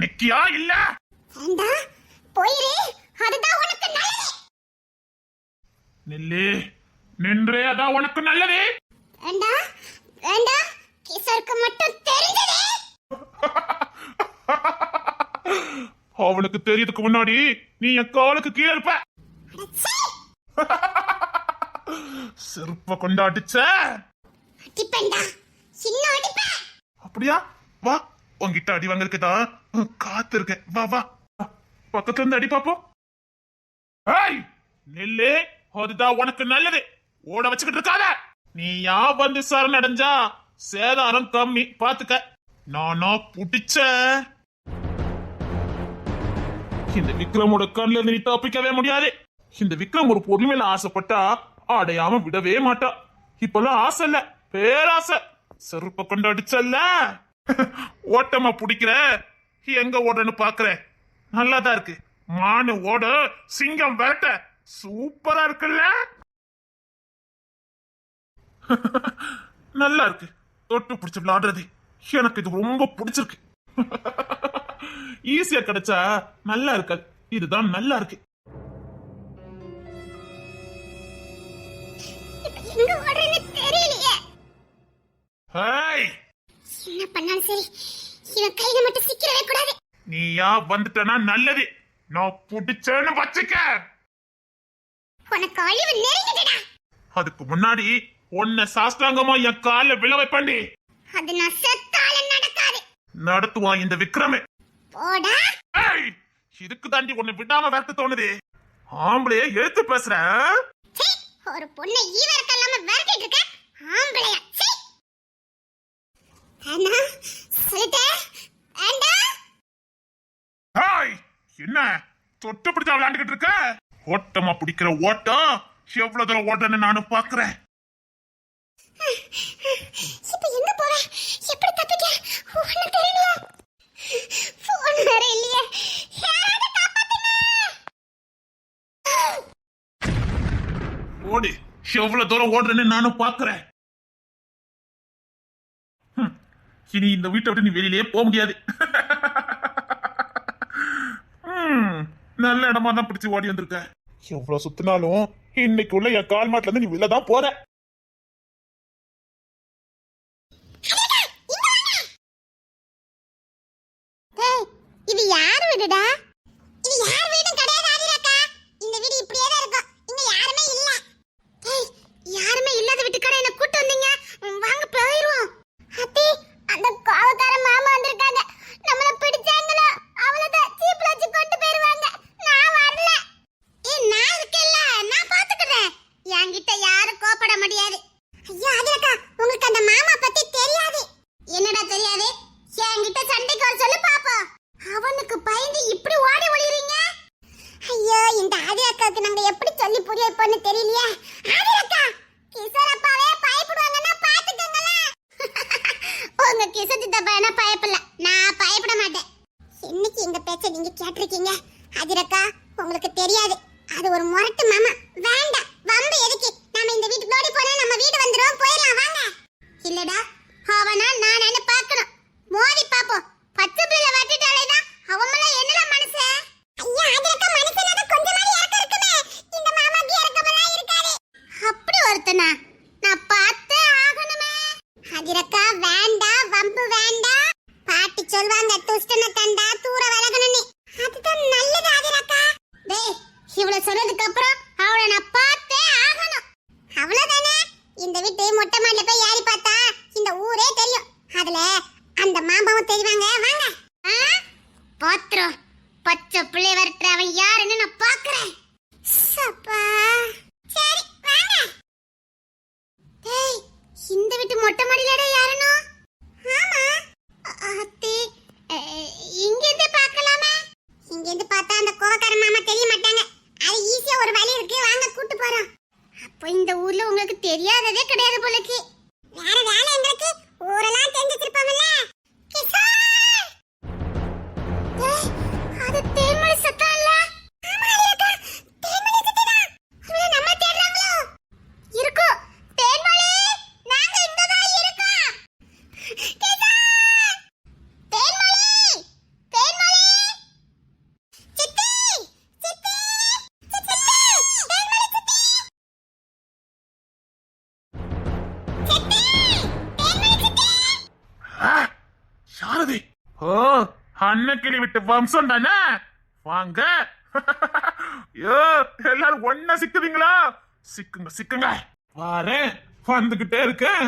நிக்கியா இல்ல? போயிரு. அதுதான் உனக்கு நல்லது. நெல்லு. நின்றே அதான் உனக்கு நல்லது. வேண்டாம் வேண்டாம் கிஷோருக்கு மட்டும் தெரிஞ்சது. அவனுக்கு தெரியறதுக்கு முன்னாடி நீ என் காலுக்கு கீழே இருப்ப. செருப்ப கொண்டாடிச்ச அடிப்பேன்டா. சின்ன அடிப்பேன் அப்படியா? வா உன்கிட்ட அடி வாங்கறதுக்கு தான் காத்து இருக்கேன் வா வா. பக்கத்துல இருந்து அடி பாப்போம். ஏய் நெல்லு. அதுதான் உனக்கு நல்லது. ஓட வச்சுக்கிட்டு இருக்காத. நீ யா வந்து சரணடைஞ்சா சேதாரம் கம்மி. பாத்துக்க. நானா புடிச்ச. இந்த விக்ரமோட கண்ணுல இருந்து நீ தப்பிக்கவே முடியாது. இந்த விக்ரம் ஒரு பொருள் மேல ஆசைப்பட்டா அடையாம விடவே மாட்டா. இப்பெல்லாம் ஆசை இல்ல. பேராசை. செருப்ப கொண்டு அடிச்சல்ல. ஓட்டமா பிடிக்கிற. எங்க ஓடன்னு பாக்குற. நல்லாதான் இருக்கு. மானு ஓட. சிங்கம் விரட்ட. சூப்பரா இருக்குல்ல. நல்லா இருக்கு. தொட்டு பிடிச்சு விளையாடுறது. எனக்கு இது ரொம்ப பிடிச்சிருக்கு. ஈஸியா கிடைச்சா நல்லா இருக்காது இதுதான் நல்லா இருக்கு. எங்க ஓடுறேன்னு தெரியலையே. ஹேய். என்ன பண்ணாலும் சரி இவன் கையில மட்டும் சிக்கிடவே கூடாது. நீயா வந்துட்டனா நல்லது. நான் புடிச்சேன்னு வச்சுக்க. உனக்கு அழிவு நெருங்கிட்டடா அதுக்கு முன்னாடி உன்னை சாஸ்தாங்கமா என் கால விழ வைப்பண்டி அது நான் செத்தாலும் நடக்காது. நடத்துவான் இந்த விக்ரமே. போடா. ஏய் இதுக்கு தாண்டி உன்னை விடாம வரத்து தோணுது. ஆம்பளைய எழுத்து பேசுற ஒரு பொண்ணை ஈவரக்க இல்லாம விரட்டிட்டு இருக்க? ஆம்பளையா. சீ. அண்ணா சொல்லிட்டேன் வேண்டாம் ஹாய்! என்ன? தொட்டு பிடிச்சா விளையாண்டுகிட்டு இருக்க? ஓட்டமா பிடிக்கிற ஓட்டம்? எவ்வளவு தூரம் ஓட்டன்னு நானும் பாக்குறேன் இப்ப எங்க போவேன் எப்படி தப்பிக்க ஒண்ணு தெரியலையா போன் வேற இல்லையே யாராவது காப்பாத்துங்க ஓடு எவ்வளவு தூரம் ஓடுறேன்னு நானும் பாக்குறேன். இனி இந்த வீட்டை விட்டு நீ வெளியிலேயே போக முடியாது. நல்ல இடமா தான் பிடிச்சு ஓடி வந்திருக்க. எவ்வளவு சுத்தினாலும் இன்னைக்குள்ள என் கால் மாட்டுல இருந்து நீ வெளில தான் போற டேய் இது யார் வீடுடா இது யார் வீடும் கிடையாது ஆதிராக்கா இந்த வீடு இப்படியே தான் இருக்கும் இங்க யாருமே இல்ல டேய் யாருமே இல்லாத வீட்டுக்கார என்ன கூட்டு வந்தீங்க ம், வாங்க போயிருவோம் அத்தி அந்த கோவக்கார மாமா வந்திருக்காங்க நம்மள பிடிச்சாங்களோ அவ்வளவுதான் ஜீப்ல வச்சு கொண்டு போயிருவாங்க நான் வரல ஏய் நான் இருக்கேல்ல நான் பாத்துக்கிறேன் என்கிட்ட யாரும் கோபப்பட முடியாது ஐயோ ஆதிராக்கா உங்களுக்கு அந்த மாமா பத்தி தெரியாது என்னடா தெரியாது என்கிட்ட சண்டைக்கு வர சொல்லு பாப்போம் அவனுக்கு பயந்து இப்படி ஓடி ஒளியறீங்க ஐயோ இந்த ஆதி அக்காவுக்கு நாங்க எப்படி சொல்லி புரிய வைப்போம்னு தெரியலையே ஆதி அக்கா கிஷோர் அப்பாவே பயப்படுவாங்கன்னா பாத்துக்கோங்களேன் உங்க கிஷோர் சித்தப்பா என்ன பயப்படல நான் பயப்பட மாட்டேன் என்னைக்கு எங்க பேச்ச நீங்க கேட்டிருக்கீங்க. அதிரக்கா உங்களுக்கு தெரியாது. அது ஒரு முரட்டு மாமா. வேண்டாம். வம்பு எதுக்கு? நாம இந்த வீட்டுக்கு ஓடி போனா நம்ம வீடு வந்துரும். போயிடலாம் வாங்க. இல்லடா அவனா நானு பார்க்கணும். மோதி பாப்போம் பச்சை பிள்ளை வட்டிட்டாலேனா அவமல என்னடா மனசு ஐயா அதுக்கு மனசுல கொஞ்சமாரி இறக்கம் இருக்குமே. இந்த மாமாக்கு இறக்கமெல்லாம் இருக்காது. அப்படி ஒருத்தனா? நான் பார்த்தே ஆகணுமே. அதிரக்கா வேண்டாம் வம்பு வேண்டாம் பாட்டி சொல்வாங்க துஷ்டன தண்டா விட்டு வம்சம் தானே வாங்க. ஐயோ எல்லாரும் ஒன்னா சிக்குவீங்களா சிக்குங்க சிக்குங்க. வாரேன். வந்துகிட்டே இருக்கேன்.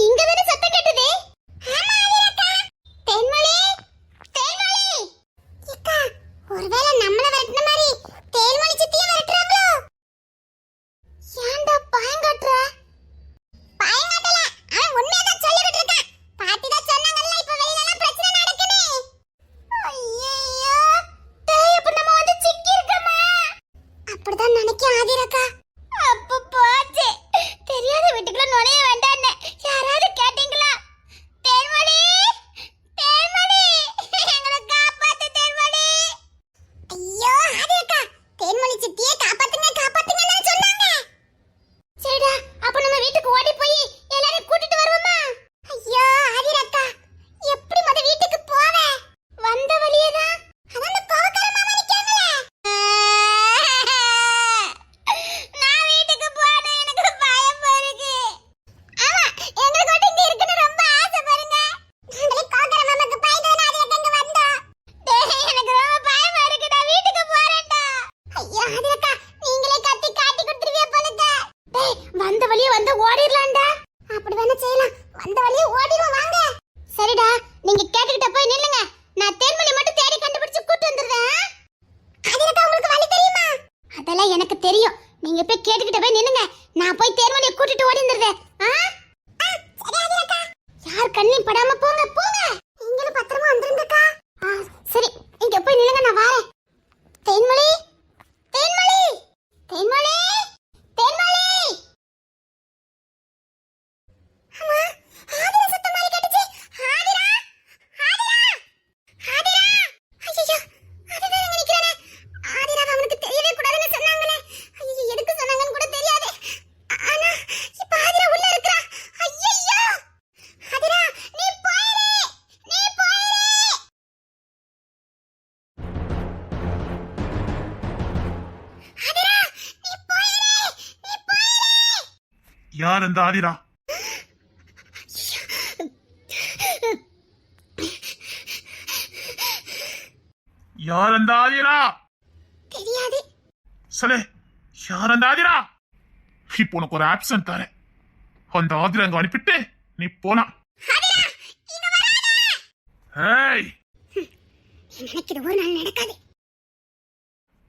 இங்க தான சத்தம் கேட்டது? ஆமா ஆதிரக்கா. தேன்மொழி தேன்மொழி. ஒருவேளை நம்மள விரட்டுன மாதிரி தேன்மொழி சித்திய விரட்டுறாங்களோ ஏன்டா பயங்கட்டுற பயங்கட்டல அவன் உண்மையை தான் சொல்லிக்கிட்டு இருக்கான் பாட்டி தான் சொன்னாங்கல்ல இப்ப வெளியில எல்லாம் பிரச்சனை நடக்குது ஐயோ டேய் இப்ப நம்ம வந்து சிக்கி இருக்கமா அப்படிதான் ஆதிரக்கா அப்ப போச்சு. தெரியாத வீட்டுக்குள்ள நுழைய வேண்டாம்னு. யாராவது கேட்டீங்களா? தேன்மொழி! தேன்மொழி! எங்களை காப்பாத்து தேன்மொழி! ஐயோ ஆதிரக்கா தேன்மொழி சித்தியே காப்பாத்துங்க காப்பாத்துங்கன்னு சொன்னாங்க. சரிடா அப்ப நம்ம வீட்டுக்கு ஓடி போய் எல்லாரையும் கூட்டிட்டு வருவோமா ஐயோ ஆதிரக்கா எப்படி முத வீட்டுக்கு போவே வந்த வழியே தான் அதான் அந்த கோவக்கார மாமா நிக்காங்களே நான் வீட்டுக்கு போறேன் எனக்கு பயம் இருக்கு ஆமா எங்களுக்கு மட்டும் இங்க இருக்குன்னு ரொம்ப ஆசை பாருங்க நாங்களே கோவக்கார மாமாக்கு பயந்து ஆதிரக்கா இங்க வந்தோம் டேய் எனக்கு ரொம்ப பயமா இருக்கு நான் வீட்டுக்கு போறேன்டா ஐயோ ஆதிரக்கா நீங்களே கத்தி காட்டி கொடுத்துருவியா போலுங்க டேய் வந்த வழியே வந்து ஓடிரலாம்டா அப்படி வேணா செய்யலாம் வந்த வழியே ஓடிடுவோம் வாங்க சரிடா நீங்க கேட்டுக்கிட்ட போய் நில்லுங்க நான் தேன்மொழி மட்டும் தேடி கண்டுபிடிச்சு கூட்டு வந்துடுறேன் ஆதிரக்கா உங்களுக்கு வழி தெரியுமா அதெல்லாம் எனக்கு தெரியும். நீங்க போய் கேட்டுக்கிட்ட போய் நின்னுங்க நான் போய் தேன்மொழியை கூட்டிட்டு ஓடி வந்துடுறேன் யார் கண்ணையும் படாம போங்க போங்க. நீங்களும் பத்திரமா வந்துருங்கக்கா சரி இங்க போய் நில்லுங்க நான் வாரேன். தேன்மொழி தேன்மொழி தேன்மொழி. அந்த ஆதிரா யார் அந்த ஆதிரா தெரியாது. சொல்லு யார் அந்த ஆதிரா இப்போ உனக்கு ஒரு ஆப்ஷன் தரேன். அந்த ஆதிரா அங்க அனுப்பிட்டு நீ போனா ஏய். நினைக்கிறது ஒரு நாள் நடக்காது.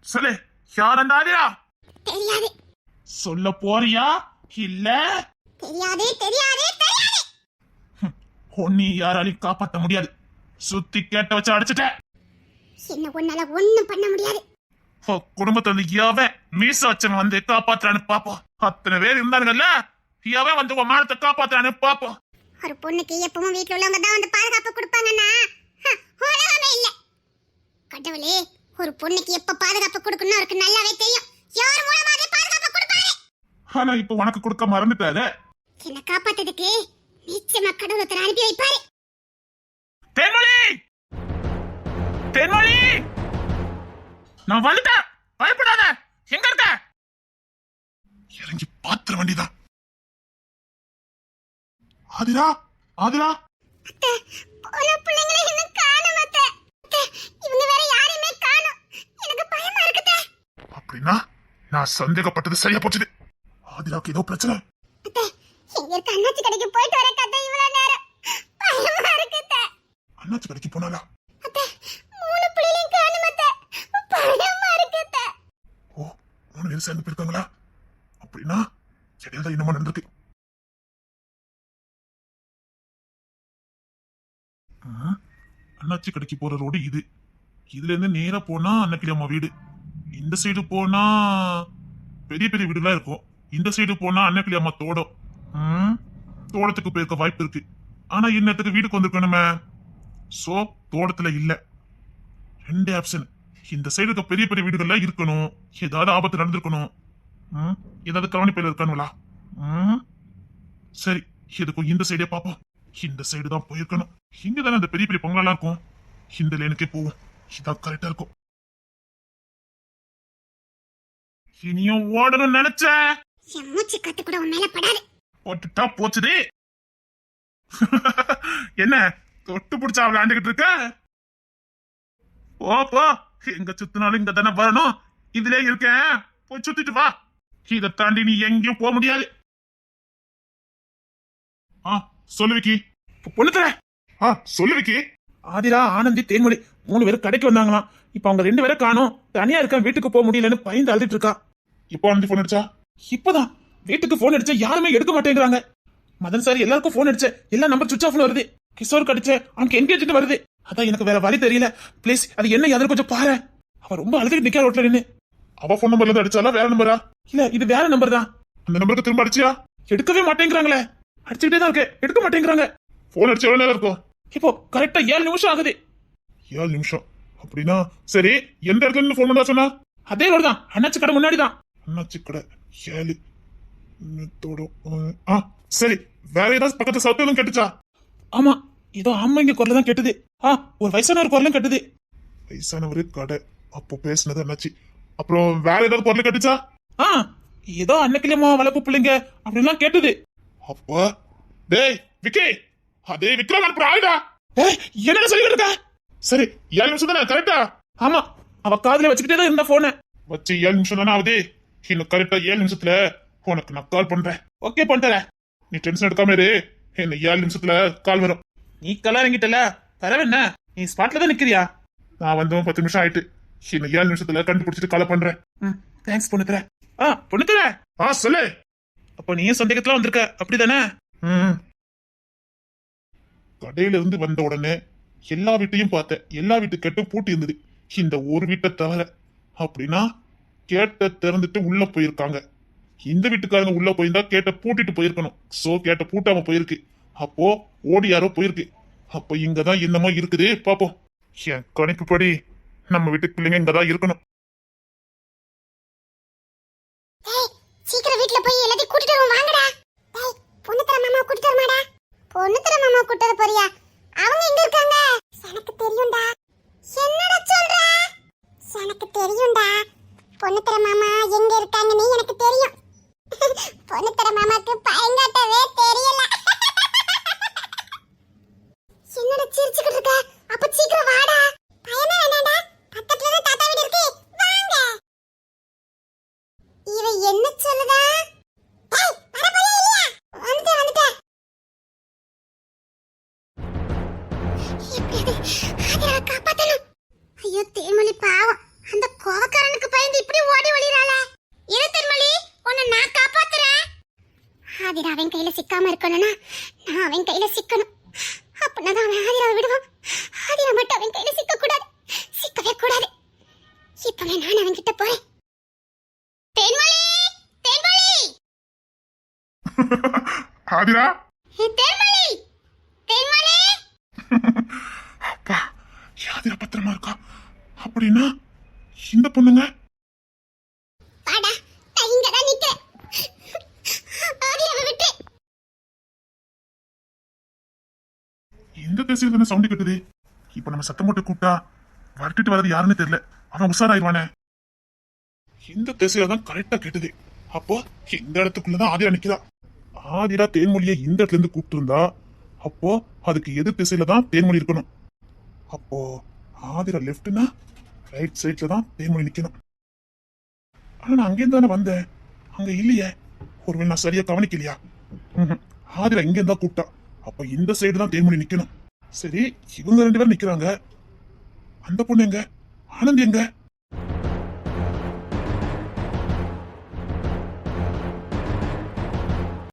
சொல்லு யார் அந்த ஆதிரா தெரியாது. சொல்ல போறியா? இல்ல? தெரியாது தெரியாது தெரியாது. உன்னை யாராலையும் காப்பாத்த முடியாது. சுத்தி கேட்ட வச்சு அடிச்சிட்ட. என்ன உன்னால ஒண்ணும் பண்ண முடியாது. குடும்பத்துல இருந்து எவன் மீச வச்சவன் வந்து காப்பாத்துறான்னு பாப்போம் அத்தனை பேர் இருந்தானுங்கல்ல? எவன் வந்து உன் மானத்தை காப்பாத்துறான்னு பாப்போம் ஒரு பொண்ணுக்கு எப்பவும் வீட்ல உள்ளவங்க தான் வந்து பாதுகாப்பு கொடுப்பாங்கன்னா ஹ, உலகமே இல்ல. கடவுளே ஒரு பொண்ணுக்கு எப்ப பாதுகாப்பு கொடுக்கணும் அவருக்கு நல்லாவே தெரியும். யார் மூலமா அதை ஆனா இப்ப உனக்கு கொடுக்க மறந்துட்டாரு என்ன காப்பாத்ததுக்கு நிச்சயமா கடவுள் ஒருத்தர் அனுப்பி வைப்பாரு. தென்மொழி! தென்மொழி! நான் வந்துட்டேன். பயப்படாத. எங்க இருக்க? இறங்கி பாத்திர வண்டிதான். ஆதிரா ஆதிரா. அத்தை, போன பிள்ளைங்களை இன்னும் காணோம் அத்தை. அத்தை, இவங்க வேற யாரையுமே காணோம். எனக்கு பயமா இருக்குதே. அப்படின்னா நான் சந்தேகப்பட்டது சரியா போச்சுது. ஆதிராக்கு ஏதோ பிரச்சனை? எங்களுக்கு அண்ணாச்சி கடைக்கு போயிட்டு வர கதை இவ்வளவு நேரம். பயமா இருக்குதே அண்ணாச்சி கடைக்கு போனாலா மூணு புள்ளிலையும் காணும் பயமா இருக்குதே ஓ மூணு பேரும் சேர்ந்து போயிருக்காங்களா? அப்படின்னா இடையில தான் என்னமா நடந்திருக்கு. அண்ணாச்சி கடைக்கு போற ரோடு இது. இதுல இருந்து நேரா போனா அண்ணக்கிளி அம்மா வீடு. இந்த சைடு போனா பெரிய பெரிய வீடு வீடுலாம் இருக்கும். இந்த சைடு போனா அன்னக்கிளி அம்மா தோடம். ம், தோட்டத்துக்கு போயிருக்க வாய்ப்பு இருக்கு. ஆனா இன்னத்துக்கு வீட்டுக்கு வந்திருக்கணுமே? சோ தோட்டத்துல இல்ல. ரெண்டு ஆப்ஷன் இந்த சைடு இருக்க பெரிய பெரிய வீடுகள்ல இருக்கணும். ஏதாவது ஆபத்து நடந்திருக்கணும். ம், ஏதாவது கவனிப்பையில் இருக்கானுங்களா? ம், சரி எதுக்கும் இந்த சைடே பாப்போம். இந்த சைடு தான் போயிருக்கணும். இங்க தானே அந்த பெரிய பெரிய பொங்கலாம் இருக்கும். இந்த லேனுக்கே போவோம். இதான் கரெக்டா இருக்கும். இனியும் ஓடணும் நினைச்ச? என் மூச்சு கத்து கூட உன் மேல படாது. போட்டுட்டா போச்சுதே என்ன தொட்டு பிடிச்சா விளையாண்டுகிட்டு இருக்க? ஓ போ. எங்க சுத்தினாலும் இங்க தானே வரணும். இதுலயே இருக்கேன் போய் சுத்திட்டு வா. இதை தாண்டி நீ எங்கேயும் போக முடியாது. ஆ சொல்லு விக்கி. பொண்ணு தர. ஆ சொல்லு விக்கி. ஆதிரா ஆனந்தி தேன்மொழி மூணு பேரும் கடைக்கு வந்தாங்களாம். இப்ப அவங்க ரெண்டு பேரும் காணோம். தனியா இருக்க வீட்டுக்கு போக முடியலன்னு பயந்து அழுதுட்டு இருக்கா. இப்போ ஆனந்தி போன் அடிச்சா? இப்பதான் வீட்டுக்கு போன் அடிச்சா யாருமே எடுக்க மாட்டேங்கிறாங்க. மதன் சார் எல்லாருக்கும் போன் அடிச்ச எல்லா நம்பர் சுவிச் ஆஃப்ல வருது. கிஷோர் அடிச்ச அவனுக்கு என்கேஜ் வருது. அதான் எனக்கு வேற வழி தெரியல. ப்ளீஸ் அது என்ன அதில் கொஞ்சம் பாரு. அவ ரொம்ப அழுதுட்டு நிக்கா ரோட்ல நின்னு. அவ போன் நம்பர்ல இருந்து அடிச்சாலா வேற நம்பரா இல்ல இது வேற நம்பர் தான். அந்த நம்பருக்கு திரும்ப அடிச்சியா? எடுக்கவே மாட்டேங்கிறாங்களே. அடிச்சுக்கிட்டே தான் இருக்கு. எடுக்க மாட்டேங்கிறாங்க. போன் அடிச்சு எவ்வளவு நேரம் இருக்கும் இப்போ கரெக்டா ஏழு நிமிஷம் ஆகுது. ஏழு நிமிஷம். அப்படின்னா சரி எந்த இடத்துல இருந்து போன் பண்ணா சொன்னா? அதே ரோடு தான். அண்ணாச்சி கடை முன்னாடி தான். அண்ணாச்சி கடை ஏழு ஆ சரி வேற ஏதாவது பக்கத்து சத்தம் கேட்டுச்சா? ஆமா ஏதோ ஆமாங்க குரல் தான் கேட்டது. ஆ ஒரு வயசானவர் குரலும் கேட்டது. வயசானவர் கடை. அப்போ பேசுனது அண்ணாச்சி. அப்புறம் வேற ஏதாவது குரல் கேட்டுச்சா? ஆ ஏதோ அன்னைக்கிலமா வளர்ப்பு பிள்ளைங்க அப்படின்லாம் கேட்டது. அப்போ டேய் விக்கி! அதே விக்ரம் அனுப்புற ஆளுடா! என்ன சொல்லிட்டு இருக்க? சரி ஏழு நிமிஷம் தானே கரெக்டா ஆமா அவ காதுல வச்சுக்கிட்டே தான் இருந்தா போன வச்சு ஏழு நிமிஷம் தானே ஆகுது? இன்னும் கரெக்டா ஏழு நிமிஷத்துல உனக்கு நான் கால் பண்றேன். ஓகே பண்ணிட்டேன் நீ டென்ஷன் எடுக்காம இரு. இன்னும் ஏழு நிமிஷத்துல கால் வரும். நீ கலர் இறங்கிட்டல பரவ என்ன? நீ ஸ்பாட்ல தான் நிக்கிறியா? நான் வந்து பத்து நிமிஷம் ஆயிட்டு. இன்னும் ஏழு நிமிஷத்துல கண்டுபிடிச்சிட்டு கால் பண்றேன். தேங்க்ஸ் பொண்ணுத்துற. ஆ பொண்ணுத்துற. ஆ சொல்லு. அப்போ நீயும் சந்தேகத்துல வந்திருக்க. அப்படிதானே? ம். கடையில இருந்து வந்த உடனே எல்லா வீட்டையும் பார்த்தேன். எல்லா வீட்டு கேட்டும் பூட்டி இருந்தது. இந்த ஒரு வீட்டை தவிர அப்படின்னா கேட்ட திறந்துட்டு உள்ள போயிருக்காங்க. இந்த வீட்டுக்காரங்க உள்ள போயிருந்தா கேட்ட பூட்டிட்டு போயிருக்கணும். சோ கேட்ட பூட்டாம போயிருக்கு. அப்போ ஓடி யாரோ போயிருக்கு. அப்போ இங்கதான் என்னமோ இருக்குது. பாப்போம். என் கணிப்புப்படி நம்ம வீட்டு பிள்ளைங்க இங்கதான் இருக்கணும். சீக்கிரம் வீட்ல போய் எல்லாத்தையும் கூட்டிட்டு வருவோம் வாங்கடா. டேய் பொண்ணு தர மாமா கூட்டிட்டு வரமாடா. பொண்ணு தர மாமா கூட்டிட்டு வர போறியா? அவங்க எங்க இருக்காங்க? எனக்கு தெரியும்டா என்னடா சொல்ற எனக்கு தெரியும்டா பொண்ணு மாமா எங்க இருக்காங்கன்னு எனக்கு தெரியும். பொண்ணு மாமாக்கு பயங்காட்டவே தெரியல. என்னடா சிரிச்சுக்கிட்டு இருக்க? அப்ப சீக்கிரம் வாடா. பயமே வேணாம்டா பக்கத்துல தாத்தா வீடு இருக்கு. வாங்க. இவ என்ன சொல்லுதா? ஐயோ தேமொழி பாவம். கோவக்காரனுக்கு பயந்து இப்படி ஓடி ஒளிராளே இரு தேன்மொழி உன்னை நான் காப்பாத்துறேன். ஆதிரா அவன் கையில சிக்காம இருக்கணும்னா நான் அவன் கையில சிக்கணும். அப்படின்னா தான் அவன் ஆதிராவை விடுவான். ஆதிரா மட்டும் அவன் கையில சிக்க கூடாது சிக்கவே கூடாது. இப்பவே நான் அவன் கிட்ட போறேன். தேன்மொழி தேன்மொழி. ஆதிரா. தேன்மொழி தேன்மொழி. அப்பா யாதிரா பத்திரமா இருக்கா? அப்படின்னா இந்த பொண்ணுங்க? இந்த திசையில தானே சவுண்ட் கேட்டுது இப்ப நம்ம சத்தம் போட்டு கூப்பிட்டா வரட்டிட்டு வர்றது யாருன்னு தெரியல. அவன் உஷாராயிருவானே. இந்த திசையில தான் கரெக்டா கேட்டுது. அப்போ இந்த இடத்துக்குள்ளதான் ஆதிரா நிக்கிறா ஆதிரா தேன்மொழியை இந்த இடத்துல இருந்து கூப்பிட்டு இருந்தா அப்போ அதுக்கு எதிர் திசையில தான் தேன்மொழி இருக்கணும். அப்போ ஆதிரா லெஃப்ட்னா ரைட் சைட்ல தான் தேன்மொழி நிக்கணும். ஆனா நான் அங்கேருந்து தானே வந்தேன். அங்க இல்லையே. ஒருவேளை நான் சரியா கவனிக்கலையா? ம்ஹும். ஆதிரா இங்க இருந்தா கூப்பிட்டா. அப்ப இந்த சைடு தான் தேன்மொழி நிக்கணும். சரி இவங்க ரெண்டு பேரும் நிக்கிறாங்க. அந்த பொண்ணு எங்க? ஆனந்த் எங்க?